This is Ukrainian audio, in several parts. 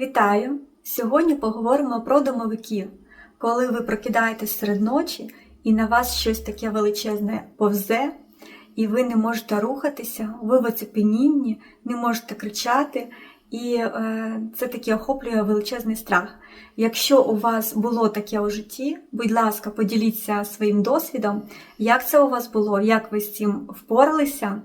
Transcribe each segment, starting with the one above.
Вітаю! Сьогодні поговоримо про домовиків. Коли ви прокидаєтесь серед ночі і на вас щось таке величезне повзе, і ви не можете рухатися, ви в оцепенінні, не можете кричати, і е, це таке охоплює величезний страх. Якщо у вас було таке у житті, будь ласка, поділіться своїм досвідом, як це у вас було, як ви з цим впоралися,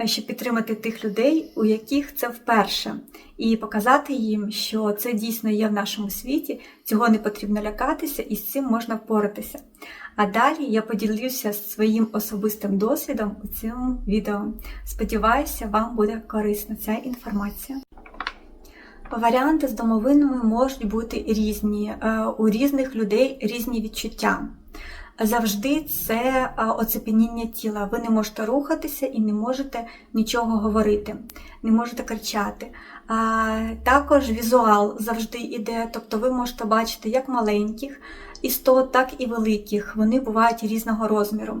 е, щоб підтримати тих людей, у яких це вперше, і показати їм, що це дійсно є в нашому світі, цього не потрібно лякатися, і з цим можна впоратися. А далі я поділюся своїм особистим досвідом у цьому відео. Сподіваюся, вам буде корисна ця інформація. Варіанти з домовинами можуть бути різні, е, у різних людей різні відчуття. Завжди це е, оцепеніння тіла. Ви не можете рухатися і не можете нічого говорити, не можете кричати. Також візуал завжди йде, тобто ви можете бачити як маленьких істот, так і великих. Вони бувають різного розміру.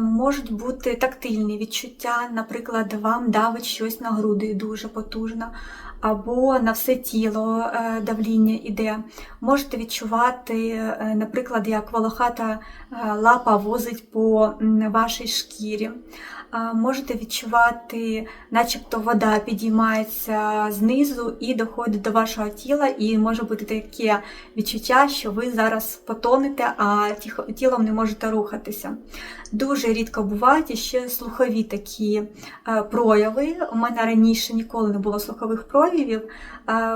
Можуть бути тактильні відчуття, наприклад, вам давить щось на груди дуже потужно, або на все тіло е, давління іде. Можете відчувати, е, наприклад, як волохата е, лапа возить по вашій шкірі. Можете відчувати, начебто вода підіймається знизу і доходить до вашого тіла, і може бути таке відчуття, що ви зараз потонете, а тілом не можете рухатися. Дуже рідко бувають ще слухові такі прояви. У мене раніше ніколи не було слухових проявів,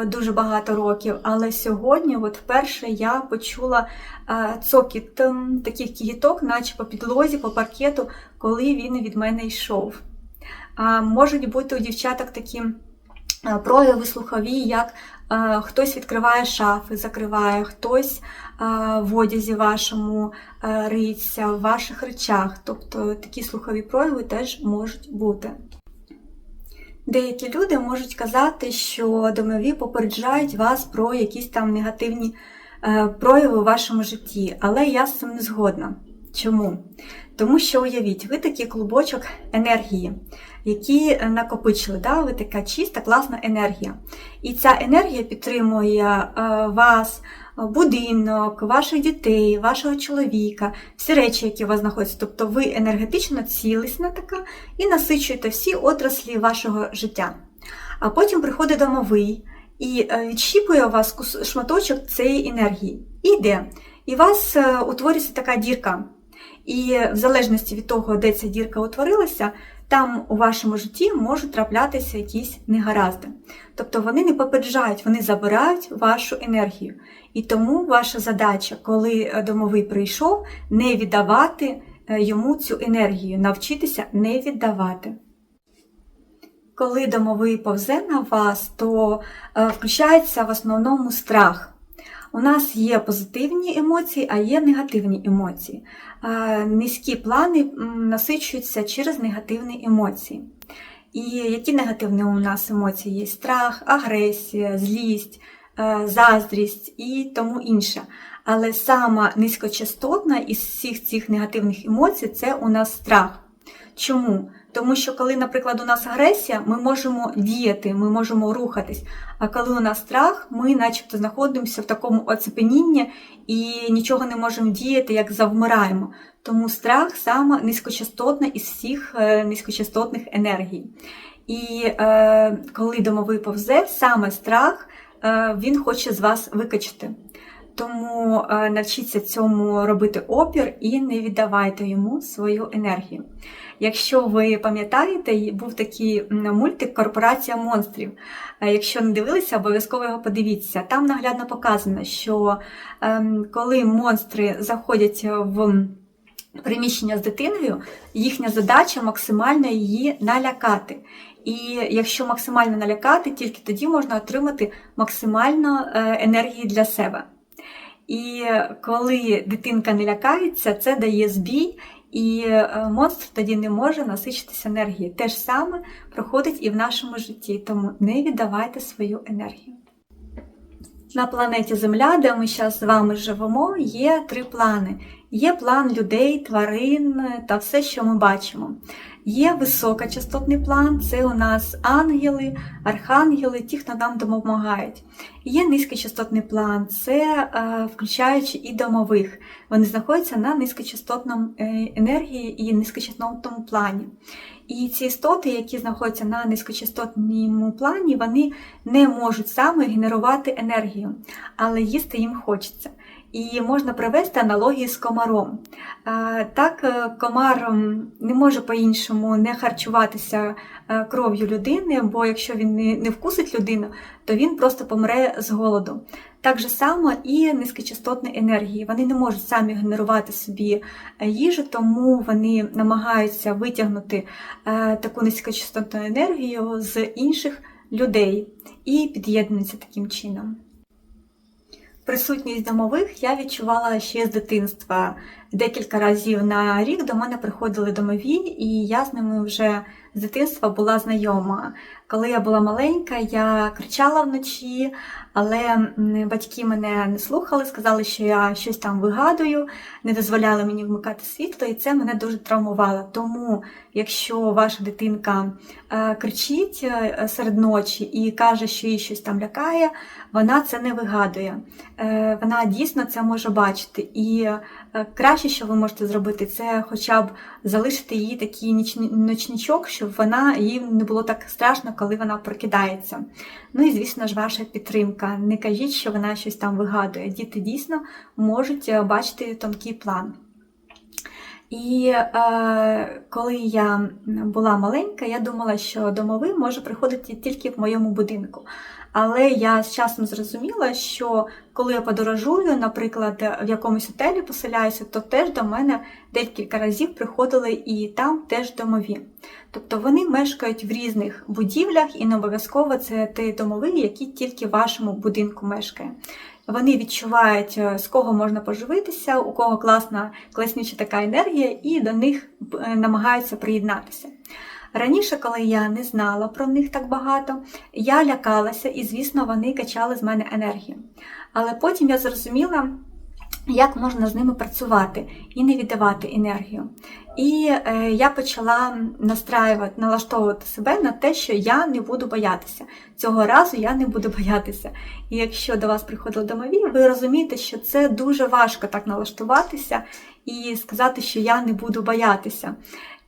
дуже багато років, але сьогодні, от вперше, я почула цокіт таких кігіток, наче по підлозі, по паркету, коли він від мене йшов. Можуть бути у дівчаток такі прояви слухові, як хтось відкриває шафи, закриває, хтось в одязі вашому риється, в ваших речах. Тобто такі слухові прояви теж можуть бути. Деякі люди можуть казати, що домові попереджають вас про якісь там негативні е, прояви у вашому житті, але я з цим не згодна. Чому? Тому що уявіть, ви такий клубочок енергії, які накопичили. Да? Ви така чиста, класна енергія. І ця енергія підтримує е, вас, будинок, ваших дітей, вашого чоловіка, всі речі, які у вас знаходяться. Тобто ви енергетично цілісна така і насичуєте всі отраслі вашого життя. А потім приходить домовий і е, відщіпує у вас шматочок цієї енергії. І йде. І у вас е, утворюється така дірка. І в залежності від того, де ця дірка утворилася, там у вашому житті можуть траплятися якісь негаразди. Тобто вони не попереджають, вони забирають вашу енергію. І тому ваша задача, коли домовий прийшов, не віддавати е, йому цю енергію, навчитися не віддавати. Коли домовий повзе на вас, то е, включається в основному страх. У нас є позитивні емоції, а є негативні емоції. Низькі плани насичуються через негативні емоції. І які негативні у нас емоції є? Страх, агресія, злість, е, заздрість і тому інше. Але сама низькочастотна із всіх цих негативних емоцій це у нас страх. Чому? Тому що, коли, наприклад, у нас агресія, ми можемо діяти, ми можемо рухатись. А коли у нас страх, ми начебто знаходимося в такому оцепенінні і нічого не можемо діяти, як завмираємо. Тому страх саме низькочастотна із всіх е, низькочастотних енергій. І е, коли домовий повзе, саме страх е, він хоче з вас викачати. Тому е, навчіться цьому робити опір і не віддавайте йому свою енергію. Якщо ви пам'ятаєте, був такий мультик Корпорація монстрів. Е, якщо не дивилися, обов'язково його подивіться. Там наглядно показано, що ем, коли монстри заходять в приміщення з дитиною, їхня задача максимально її налякати. І якщо максимально налякати, тільки тоді можна отримати максимально е, енергії для себе. І коли дитинка не лякається, це дає збій, і е, монстр тоді не може насичитися енергією. Те ж саме проходить і в нашому житті, тому не віддавайте свою енергію. На планеті Земля, де ми зараз з вами живемо, є три плани. Є план людей, тварин та все, що ми бачимо. Є високочастотний план, це у нас ангели, архангели, ті, хто нам допомагають. Є низькочастотний план, це е, включаючи і домових. Вони знаходяться на низькочастотному е, енергії і низькочастотному плані. І ці істоти, які знаходяться на низькочастотному плані, вони не можуть саме генерувати енергію, але їсти їм хочеться. І можна привести аналогію з комаром. Так, е, комар не може по-іншому не харчуватися е, кров'ю людини, бо якщо він не- вкусить людину, то він просто помре з голоду. Так же само і низькочастотні енергії. Вони не можуть самі генерувати собі е, їжу, тому вони намагаються витягнути таку низькочастотну енергію з інших людей і під'єднуються таким чином. Присутність домових я відчувала ще з дитинства. Декілька разів на рік до мене приходили домові, і я з ними вже з дитинства була знайома. Коли я була маленька, я кричала вночі, але батьки мене не слухали, сказали, що я щось там вигадую, не дозволяли мені вмикати світло, і це мене дуже травмувало. Тому, якщо ваша дитинка е, кричить е, серед ночі і каже, що її щось там лякає, вона це не вигадує. Е, Вона дійсно це може бачити. І краще, що ви можете зробити, це хоча б залишити їй такий ніч- ночничок, щоб вона їй не було так страшно, коли вона прокидається. Ну і звісно ж, ваша підтримка. Не кажіть, що вона щось там вигадує. Діти дійсно можуть е, бачити тонкий план. І е, коли я була маленька, я думала, що домовий може приходити тільки в моєму будинку. Але я з часом зрозуміла, що коли я подорожую, наприклад, в якомусь готелі поселяюся, то теж до мене декілька разів приходили і там теж домові. Тобто вони мешкають в різних будівлях, і не обов'язково це той домовий, який тільки в вашому будинку мешкає. Вони відчувають, е, з кого можна поживитися, у кого класна, класнюча така енергія, і до них е, намагаються приєднатися. Раніше, коли я не знала про них так багато, я лякалася, і, звісно, вони качали з мене енергію. Але потім я зрозуміла, як можна з ними працювати і не віддавати енергію. І е, я почала настраювати, налаштовувати себе на те, що я не буду боятися. Цього разу я не буду боятися. І якщо до вас приходили домові, ви розумієте, що це дуже важко так налаштуватися і сказати, що я не буду боятися.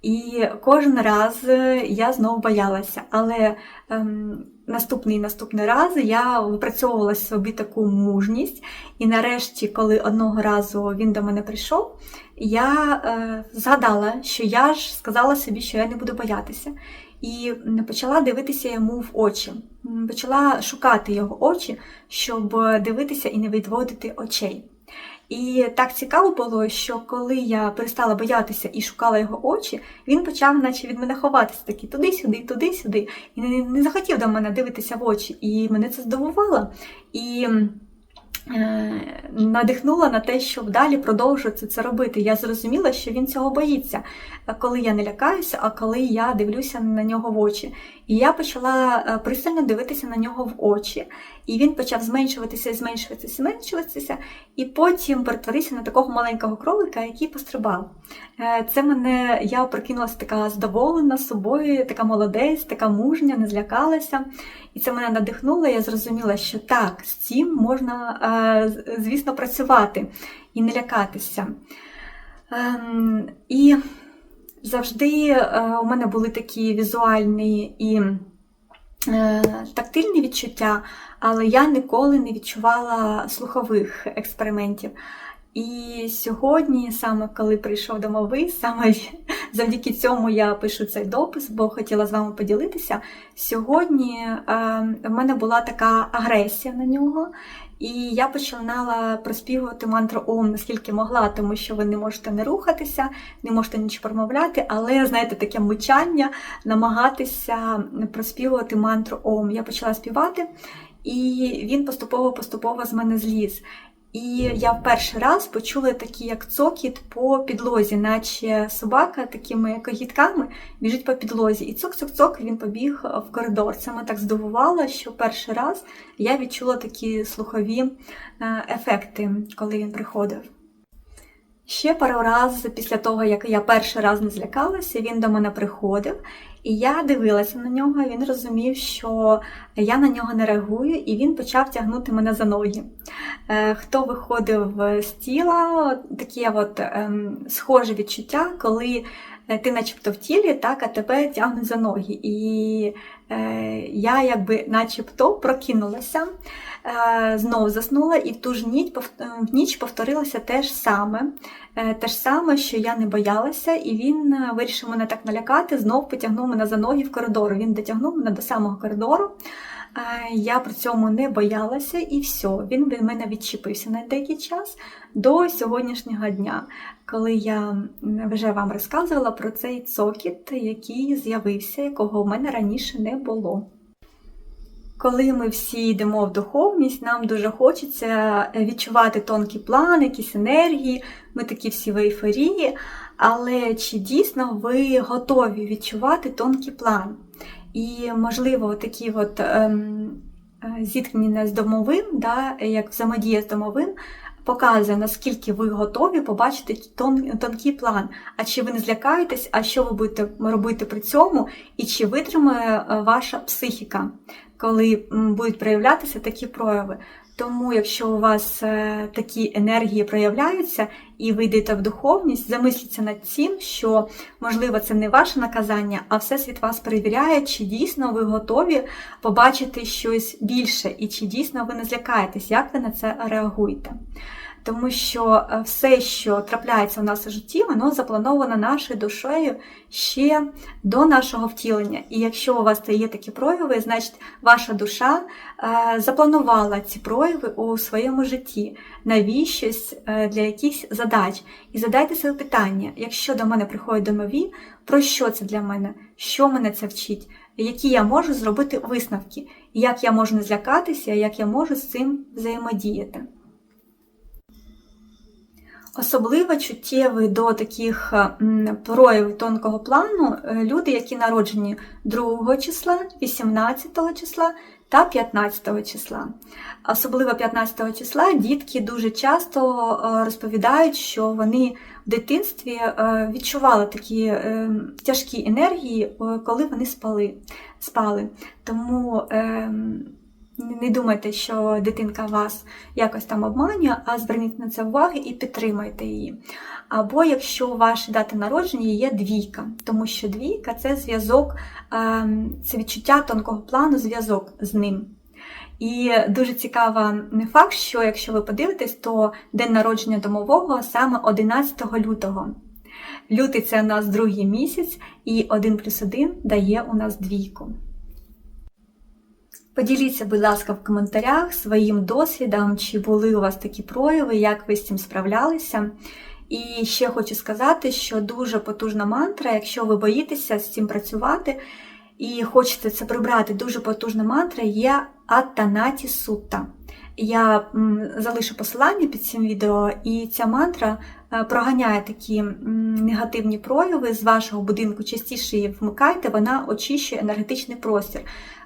І кожен раз е, я знову боялася, але ем, наступний наступний раз я випрацьовувала собі таку мужність, і нарешті, коли одного разу він до мене прийшов, я е, згадала, що я ж сказала собі, що я не буду боятися. І почала дивитися йому в очі, почала шукати його очі, щоб дивитися і не відводити очей. І так цікаво було, що коли я перестала боятися і шукала його очі, він почав, наче від мене ховатися, такі туди-сюди, туди-сюди, і не, не захотів до мене дивитися в очі. І мене це здивувало. І надихнула на те, щоб далі продовжувати це робити. Я зрозуміла, що він цього боїться, коли я не лякаюся, а коли я дивлюся на нього в очі. І я почала е, пристально дивитися на нього в очі, і він почав зменшуватися, зменшуватися, зменшуватися, і потім перетворився на такого маленького кролика, який пострибав. Е, Це мене, я прокинулася така задоволена собою, така молодець, така мужня, не злякалася. І це мене надихнуло. Я зрозуміла, що так, з цим можна, е, звісно, працювати і не лякатися. Ем, І завжди е, у мене були такі візуальні і е, тактильні відчуття, але я ніколи не відчувала слухових експериментів. І сьогодні, саме коли прийшов домовий, саме завдяки цьому я пишу цей допис, бо хотіла з вами поділитися. Сьогодні е, в мене була така агресія на нього, і я починала проспівувати мантру Ом наскільки могла, тому що ви не можете не рухатися, не можете нічого промовляти, але знаєте, таке мичання, намагатися проспівувати мантру Ом. Я почала співати, і він поступово-поступово з мене зліз. І я в перший раз почула такий як цокіт по підлозі, наче собака такими когітками біжить по підлозі. І цок-цок-цок він побіг в коридор. Це мене так здивувало, що перший раз я відчула такі слухові е, ефекти, коли він приходив. Ще пару разів після того, як я перший раз не злякалася, він до мене приходив, і я дивилася на нього. Він розумів, що я на нього не реагую, і він почав тягнути мене за ноги. Е, Хто виходив з тіла, такі от ем, схожі відчуття, коли е, ти начебто в тілі, так, а тебе тягнуть за ноги. І я якби начебто прокинулася, е, знов заснула, і ту ж ніч, пов- в ніч повторилося те ж саме. Е, Те ж саме, що я не боялася, і він е, вирішив мене так налякати, знов потягнув мене за ноги в коридор. Він дотягнув мене до самого коридору. Я при цьому не боялася, і все. Він від мене відчепився на деякий час до сьогоднішнього дня, коли я вже вам розказувала про цей цокіт, який з'явився, якого в мене раніше не було. Коли ми всі йдемо в духовність, нам дуже хочеться відчувати тонкий план, якісь енергії, ми такі всі в ейфорії. Але чи дійсно ви готові відчувати тонкий план? І, можливо, такі от ем, е, зіткнення з домовим, да, як взаємодія з домовим, показує, наскільки ви готові побачити тон, тонкий план. А чи ви не злякаєтесь, а що ви будете робити при цьому, і чи витримає е, ваша психіка, коли будуть проявлятися такі прояви? Тому, якщо у вас е, такі енергії проявляються і ви йдете в духовність, замисліться над цим, що можливо це не ваше наказання, а Всесвіт вас перевіряє, чи дійсно ви готові побачити щось більше, і чи дійсно ви не злякаєтесь, як ви на це реагуєте. Тому що е, все, що трапляється у нас у житті, воно заплановано нашою душею ще до нашого втілення. І якщо у вас є такі прояви, значить ваша душа е, запланувала ці прояви у своєму житті навіщось е, для якихось задач. І задайте собі питання: якщо до мене приходять домові, про що це для мене? Що мене це вчить? Які я можу зробити висновки? Як я можу не злякатися, як я можу з цим взаємодіяти? Особливо чуттєві до таких проявів тонкого плану е, люди, які народжені 2 числа, 18 числа та 15 числа. Особливо 15 числа дітки дуже часто е, розповідають, що вони в дитинстві е, відчували такі е, тяжкі енергії, е, коли вони спали. спали. Тому не думайте, що дитинка вас якось там обманює, а зверніть на це увагу і підтримайте її. Або якщо у вашій дати народження є двійка, тому що двійка це зв'язок, ем, це відчуття тонкого плану, зв'язок з ним. І дуже цікава факт, що якщо ви подивитесь, то день народження домового саме 11 лютого. Лютий це у нас другий місяць, і 1 плюс 1 дає у нас двійку. Поділіться, будь ласка, в коментарях своїм досвідом, чи були у вас такі прояви, як ви з цим справлялися. І ще хочу сказати, що дуже потужна мантра, якщо ви боїтеся з цим працювати і хочете це прибрати, дуже потужна мантра є Аттанаті Сутта. Я залишу посилання під цим відео, і ця мантра е, проганяє такі негативні прояви з вашого будинку, частіше її вмикайте, вона очищує енергетичний простір.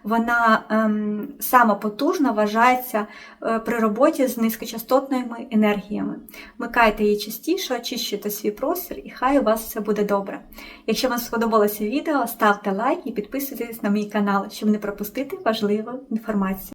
Вона ем, сама потужна вважається е, при роботі з низькочастотними енергіями. Вмикайте її частіше, очищуйте свій простір, і хай у вас все буде добре. Якщо вам сподобалося відео, ставте лайк і підписуйтесь на мій канал, щоб не пропустити важливу інформацію.